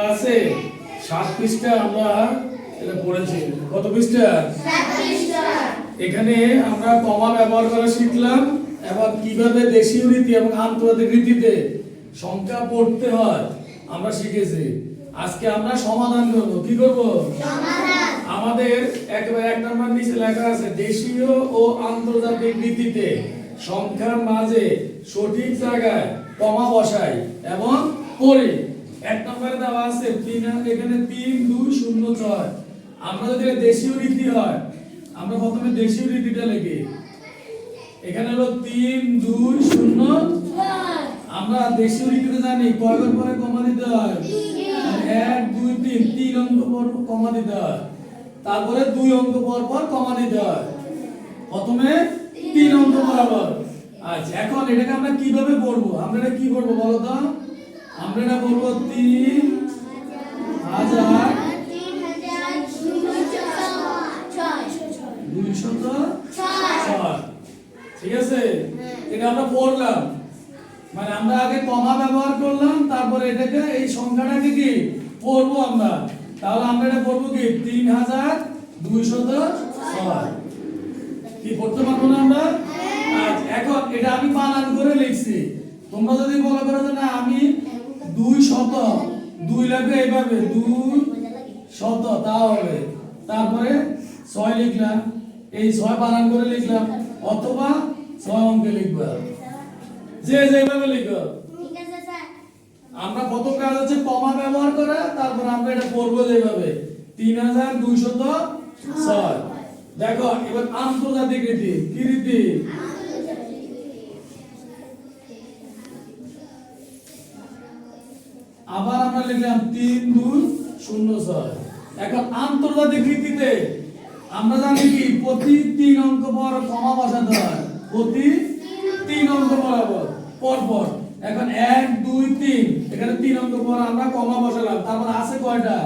ক্লাসে সাত পৃষ্ঠা আমরা এটা পড়েছি। কত পৃষ্ঠা? এখানে আমরা কমা ব্যবহার করা শিখলাম এবং কীভাবে দেশীয় রীতি এবং আন্তর্জাতিক রীতিতে সংখ্যা পড়তে হয় আমরা শিখেছি। আজকে আমরা সমাধান করব। কি করব? আমাদের একেবারে এক নম্বর নিচে লেখা আছে দেশীয় ও আন্তর্জাতিক রীতিতে সংখ্যার মাঝে সঠিক জায়গায় কমা বসাই এবং পড়ি এক নম্বরে দেওয়া আছে, তিন, এখানে তিন, দুই, শূন্য, ছয়। আমরা যদি দেশীয় রীতি হয়, আমরা প্রথমে দেশীয় রীতিটা লিখি। এখানে হলো তিন, দুই, শূন্য। আমরা দেশীয় রীতিতে জানি, কয়বার পরে কমা দিতে হয়? এক, দুই, তিন তিন অঙ্ক পর কমা দিতে হয়। তারপরে দুই অঙ্ক পর পর কমা দিতে হয়। প্রথমে তিন অঙ্ক বরাবর। আচ্ছা এখন এটাকে আমরা কীভাবে পড়ব? আমরা এটা কি করব বলো তো? আমরা এটা বলব তিন হাজার দুইশত ঠিক আছে? এটা আমরা পড়লাম মানে আমরা আগে কমা ব্যবহার করলাম তারপরে এটাকে এই সংখ্যাটাকে কি পড়ব আমরা? তাহলে আমরা এটা পড়ব কি? তিন হাজার দুইশত ছয়। কি পড়তে পারব না আমরা? আচ্ছা, এখন এটা আমি বানান করে লিখছি। তোমরা যদি মনে করো যে না আমি দুই শত দুই লাগবে এইভাবে দুই শত তা হবে। তারপরে ছয় লিখলাম এই ছয় বানান করে লিখলাম অথবা ছয় অঙ্কে লিখবা। যে যেভাবে লিখো। আমরা প্রথম কাজ হচ্ছে কমা ব্যবহার করা তারপর আমরা এটা পড়ব যেভাবে। তিন হাজার দুইশত ছয়। দেখো এবার আন্তর্জাতিক রীতি কি রীতি আবার আমরা লিখলাম তিন দুই শূন্য ছয়। এখন আন্তর্জাতিক রীতিতে আমরা জানি কি, প্রতি তিন অঙ্ক পর কমা বসাতে হয়। প্রতি তিন অঙ্ক বরাবর পর পর এখন এক, দুই, তিন, এখানে তিন অঙ্ক পর আমরা কমা বসালাম। তারপর আছে কয়টা?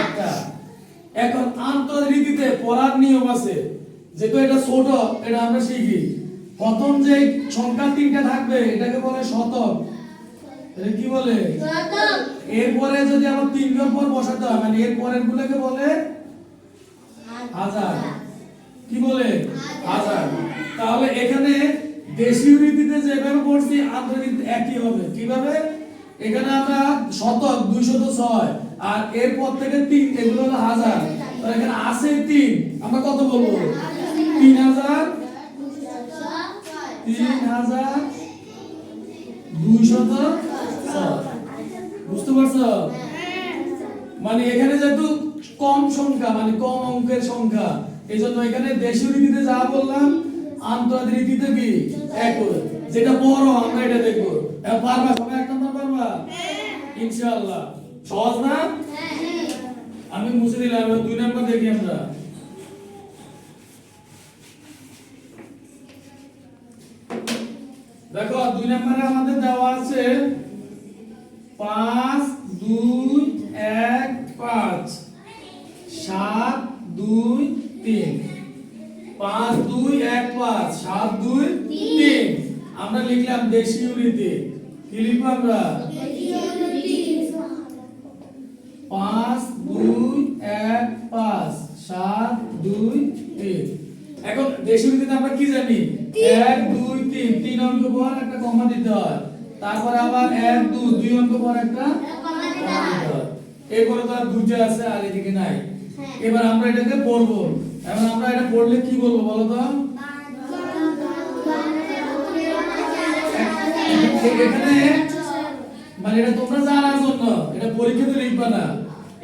একটা। এখন আন্তর্জাতিক রীতিতে পড়ার নিয়ম আছে। যেহেতু এটা ছোট, এটা আমরা শিখি। প্রথম যে সংখ্যা তিনটা থাকবে, এটাকে বলে শতক। এটা কি বলে? এরপরে যদি আবার তিন পর বসাতে হয় মানে এর পরের গুলোকে বলে হাজার কি বলে? হাজার তাহলে এখানে দেশীয় রীতিতে যেভাবে পড়ছি আন্তর্জাতিক একই হবে। কীভাবে? এখানে আমরা শতক, দুইশত ছয়, আর এরপর থেকে তিন, এগুলো হলো হাজার। তাহলে এখানে আছে তিন। আমরা কত বলব? তিন হাজার তিন হাজার, দুইশত বুঝতে পারছ? মানে এখানে যেহেতু কম সংখ্যা মানে কম অঙ্কের সংখ্যা এই জন্য এখানে দেশীয় রীতিতে যা বললাম, আন্তর্জাতিক রীতিতে কি? যেটা বড়, আমরা এটা দেখব। পারবা? সবাই এক নম্বর পারবা? ইনশাআল্লাহ। সহজ না? আমি মুছে দিলাম দুই নম্বর দেখি আমরা। দেখো, দুই নম্বরে আমাদের দেওয়া আছে পাঁচ দুই এক পাঁচ। সাত দুই তিন। পাঁচ দুই এক পাঁচ। সাত দুই তিন। আমরা লিখলাম দেশি রীতি কি লিখব আমরা? পাঁচ দুই এক পাঁচ। সাত দুই তিন। এখন দেশি রীতিতে আমরা কি জানি? এক দুই তিন। তিন অঙ্ক পর একটা কমা দিতে হয়। তারপরে আবার এক দুই দুই অঙ্ক পর একটা এরপরে তো আর দুইটা আছে আর এদিকে নাই। এবার আমরা এটাকে পড়ব। এখন আমরা এটা পড়লে কি বলব বলো তো? এখানে মানে এটা তোমরা জানার জন্য এটা পরীক্ষাতে লিখবা না।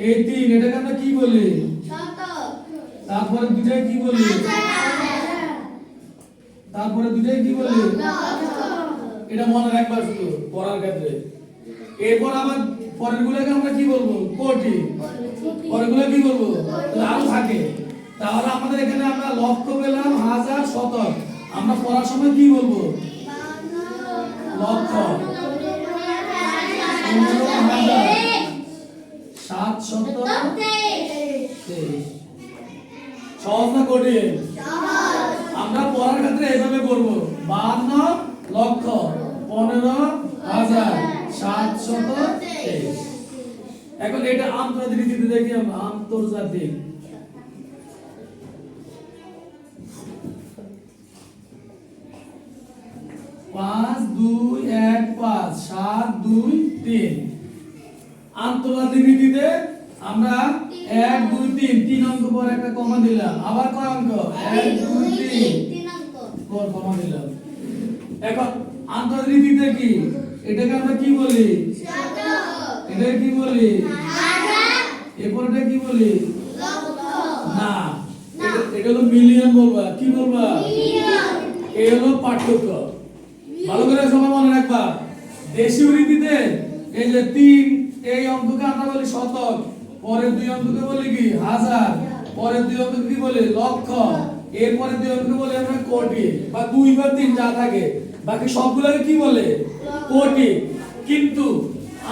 এই তিন এটাকে আমরা কি বলি? তারপরে দুটাই কি বলি? তারপরে দুটাই কি বলি? এটা মনে রাখবা শুধু পড়ার ক্ষেত্রে। এরপর আবার পরের গুলোকে আমরা কি বলব? কোটি? পরেরগুলো কি বলব? আরও থাকে। তাহলে আমাদের এখানে আমরা লক্ষ পেলাম হাজার শতক। আমরা পড়ার সময় কি বলব? লক্ষ সাত শত সহজ না কঠিন? আমরা পড়ার ক্ষেত্রে এইভাবে করব। বাহান্ন লক্ষ পনেরো হাজার সাতশত তেইশ। এখন এটা আন্তর্জাতিক রীতিতে দেখি আমরা আন্তর্জাতিক। পাঁচ দুই এক পাঁচ সাত দুই তিন। আন্তর্জাতিক রীতিতে আমরা এক দুই তিন তিন অঙ্ক পর একটা কমা দিলাম। আবার কয় অঙ্ক? এক দুই তিন। পর কমা দিলাম। এখন আন্তর্জাতিক রীতিতে কি? এটাকে আমরা কি বলি? এটাকে কি বলি? এরপর এটা কি বলি? না। এটা- এটা হলো মিলিয়ন বলবা। কি বলবা? এই হলো পার্থক্য। ভালো করে সবাই মনে রাখবা। দেশীয় রীতিতে এই যে তিন এই অঙ্ককে আমরা বলি শতক পরের দুই অঙ্ককে বলি কি? হাজার। পরের দুই অঙ্ককে কি বলি? লক্ষ। এরপরে দুই অঙ্ককে বলি আমরা কোটি বা দুই বা তিন যা থাকে। বাকি সবগুলোকে কি বলে? কোটি। কিন্তু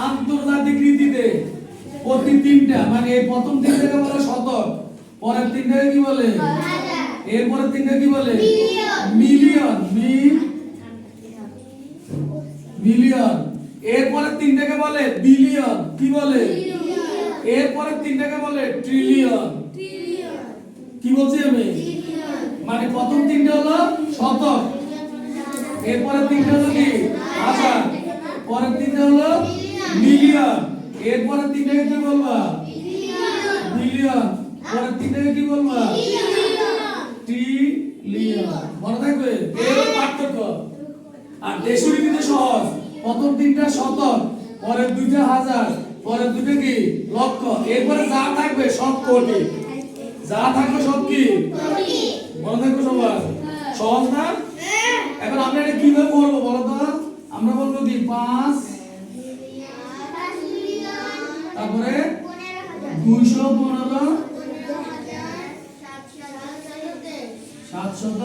আন্তর্জাতিক রীতিতে প্রতি তিনটা মানে এই প্রথম তিনটাকে বলে শতক পরের তিনটাকে কি বলে? এরপরের তিনটা কি বলে? মিলিয়ন। মিল মিলিয়ন। এরপরে তিনটাকে বলে বিলিয়ন। কি বলে? এরপরে তিনটাকে বলে ট্রিলিয়ন। কি বলছি আমি? মানে প্রথম তিনটা হলো শতক। এরপরে তিনটা হলো কি? হাজার পরের তিনটা হলো মিলিয়ন। এরপরে তিনটাকে কি বলবা? মিলিয়ন পরের তিনটাকে কি বলবা? ট্রিলিয়ন মনে থাকবে? হলো পার্থক্য। আর দেশরীতিতে সহজ। প্রথম তিনটা শতক পরের দুইটা হাজার, পরের দুইটা কি? লক্ষ। এরপরে যা থাকবে সব কোটি। যা থাকবে সব কি? মনে থাকবে সবার? সহজ না? এখন আমরা এটা কীভাবে বলব বলো তো? আমরা বলব কি? পাঁচ, তারপরে দুইশো পনেরো সাতশত